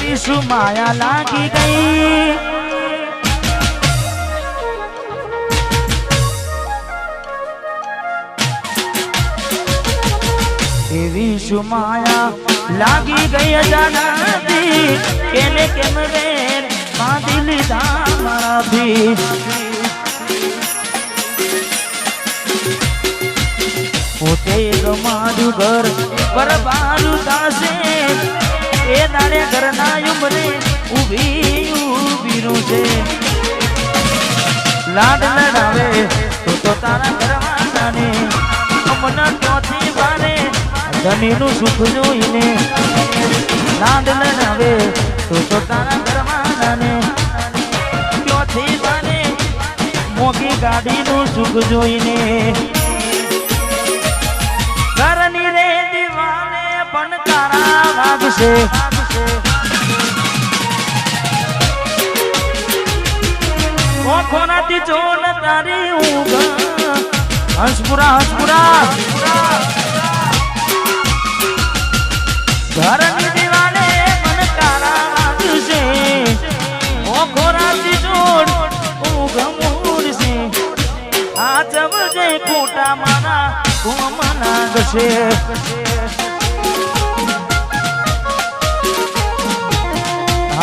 એવી શું માયા લાગી ગઈ એવી શું માયા લાગી ગઈ અજાનાથી કેને કેમ વેર બાંધી લીધા મારાથી પોતે ગમાડ્યું ઘર બરબારું થાશે એ ઘરના ઉમરે ઊભી ઊભી છે. લાડ લડાવે તો તો તારા ઘરમાં અમના ચોથી વારે ધનીનું સુખ જોઈને. લાડ લડાવે તો તો તારા ઘરમાં ચોથી વારે મોગી ગાડીનું સુખ જોઈને. ઘરની રે દીવાને પણ તારા વાગશે. ઓખોનાથી જોન તારી તારા વાગશે. ઓખોનાથી જોન ઊંઘ મૂડશે આ મારા કોમ લાગશે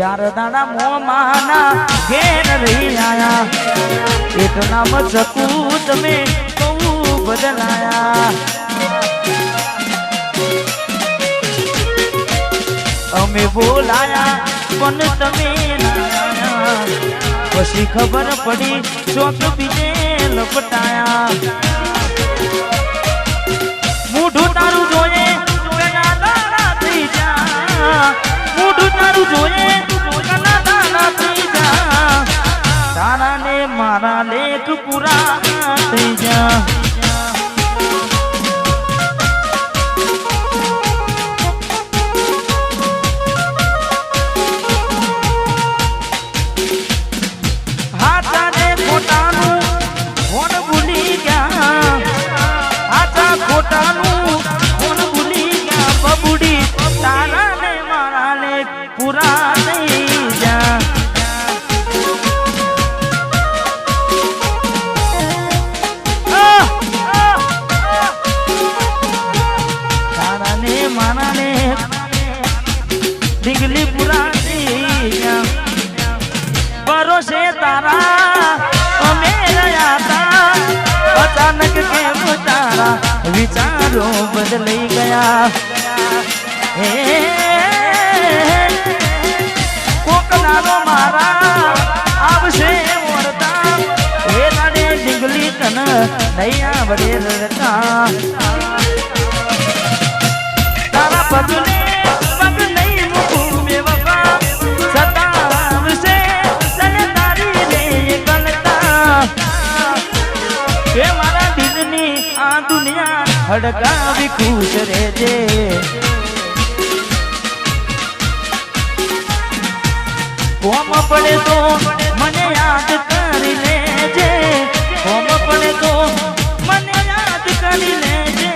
ચાર દાડા મોમાના ઘેર રહી આયા. એક નામ ચકુ તમે બહુ બદલાયા. અમે બોલાયા, પણ તમે પછી ખબર પડી ચોક બીજે લપટાયા. પૂરા ડીગલી પૂરા પરોશે તારા, અમે રહ્યા તા અચાનક કેમ તારા, વિચારો બદલાઈ ગયા. હે કોક મારા, આવશે વળતા એ તારે ડીંગલી તન નહીં વડે રડતા તારા પગને હડકાવી ખુશ રહેજે. કોમ પડે તો મને યાદ કરી લેજે. કોમ પડે તો મને યાદ કરી લેજે.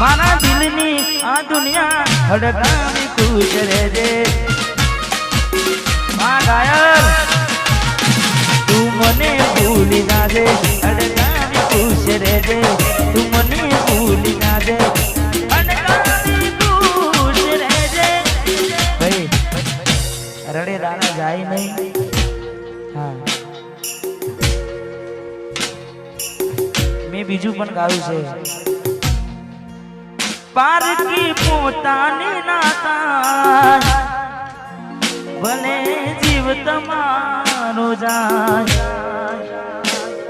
મારા દિલની આ દુનિયા હડકાવી ખુશ રહેજે. મા ગાયર તું મને ભૂલી નાજે હડકાવી રહેજે, તું મને ભૂલી રહેજે. ભાઈ, રડે દાણા જાય નહીં. મેં બીજું પણ ગાયું છે. પારકી પોતાની નાતા ભલે જીવ તમારો જાય.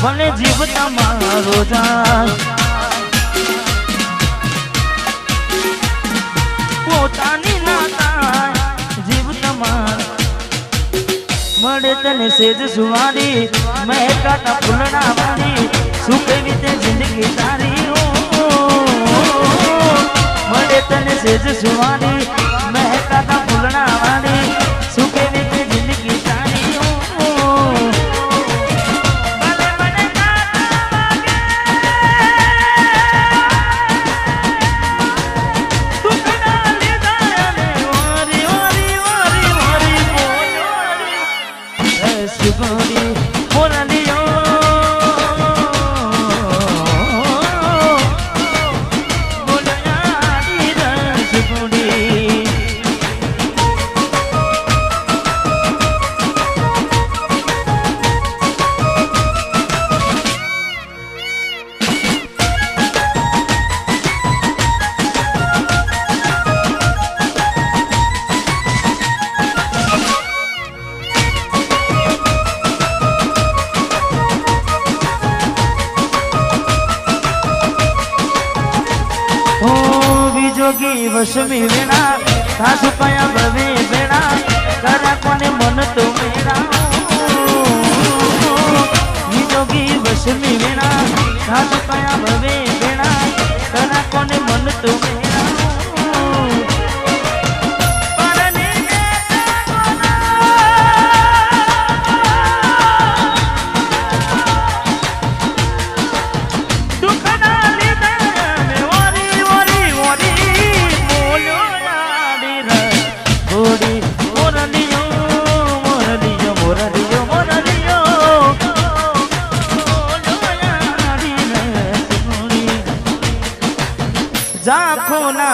ભલે જીવ તમારો જાય પોતાની ના જીવ તમારો મળે તને સેજ સુવારી મહેકાતા ફૂલડા વાળી શું રીતે જિંદગી તારી મળે તને સેજ સુવારી મહેકાતા ફૂલડા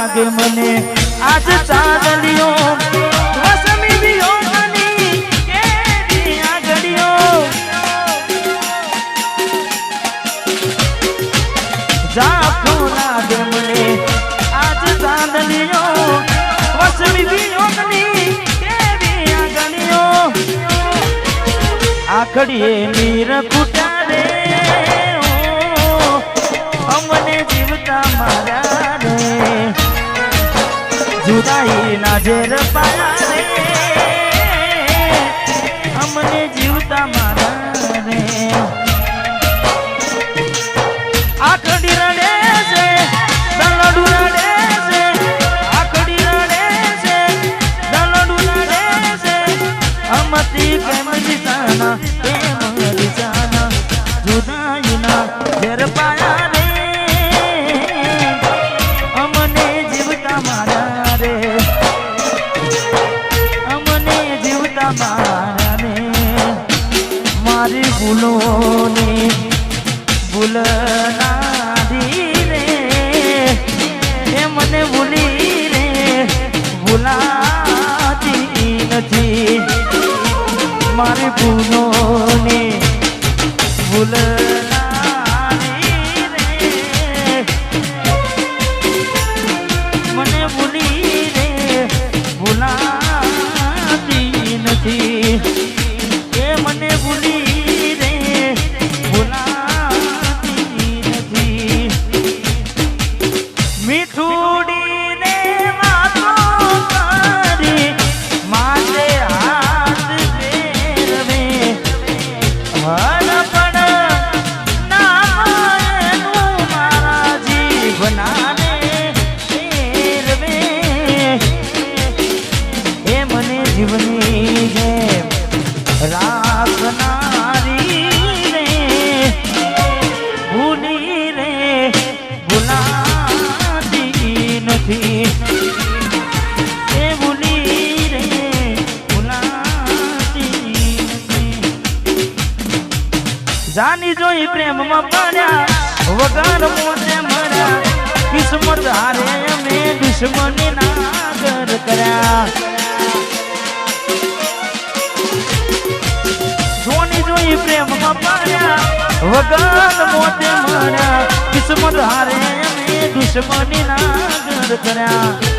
લાગે મને? આજ ચાંદલિયો વસમી વિયોગની કેવી આગળીઓ. ઝાંખો લાગે મને? આજ અમને જીવતા મારા જુદાઈ ના ઝેર અમને જીવતા મારા રે છે, દલડું રડે છે, આખડી છે અમને જીવતા મારા ભૂલ ના રે મને ભૂલી રે ભૂલાતી નથી. મારી ભૂલોને જોઈ પ્રેમમાં પડ્યા વગર મોતે મર્યા, કિસ્મત હારે અમે દુશ્મની નાગર કર્યા. જોની જોઈ પ્રેમમાં પડ્યા વગર મોતે મર્યા, કિસ્મત હારે અમે દુશ્મની નાગર કર્યા.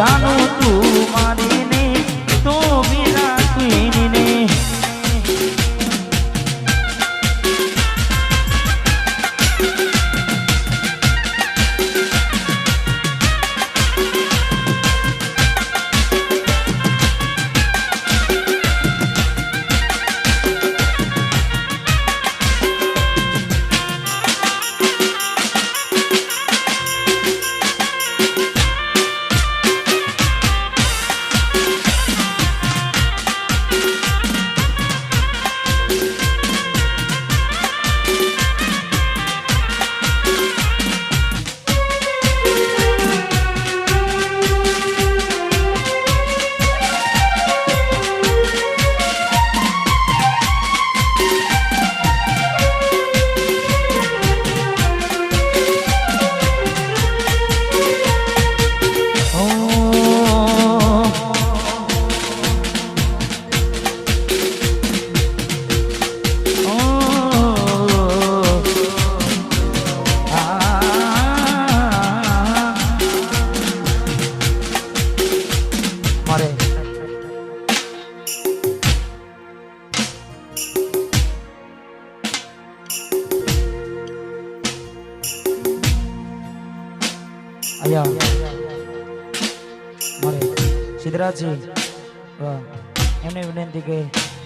જાનું સિદ્ધરાજજી એમને વિનંતી કે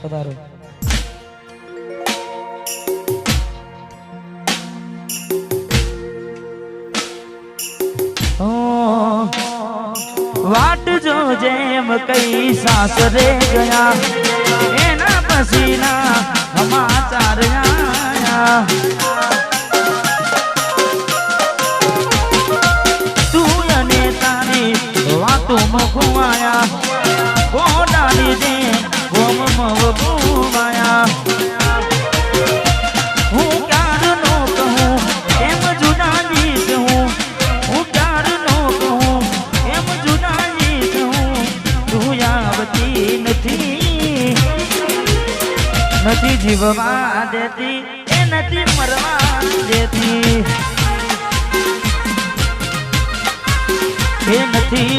પધારો. વાટ જો જેમ કઈ સાસરે ગયા, એના પછીના સમાચાર આયા. વાતોમાં ખોવાયા કોડાની દે ગોમમાં વગુવાયા હું ક્યારનો કહું એમ જુદાની કહું હું ક્યારનો કહું એમ જુદાની કહું તું આવતી નથી નથી જીવવા દેતી એ નથી મરવા દેતી એ નથી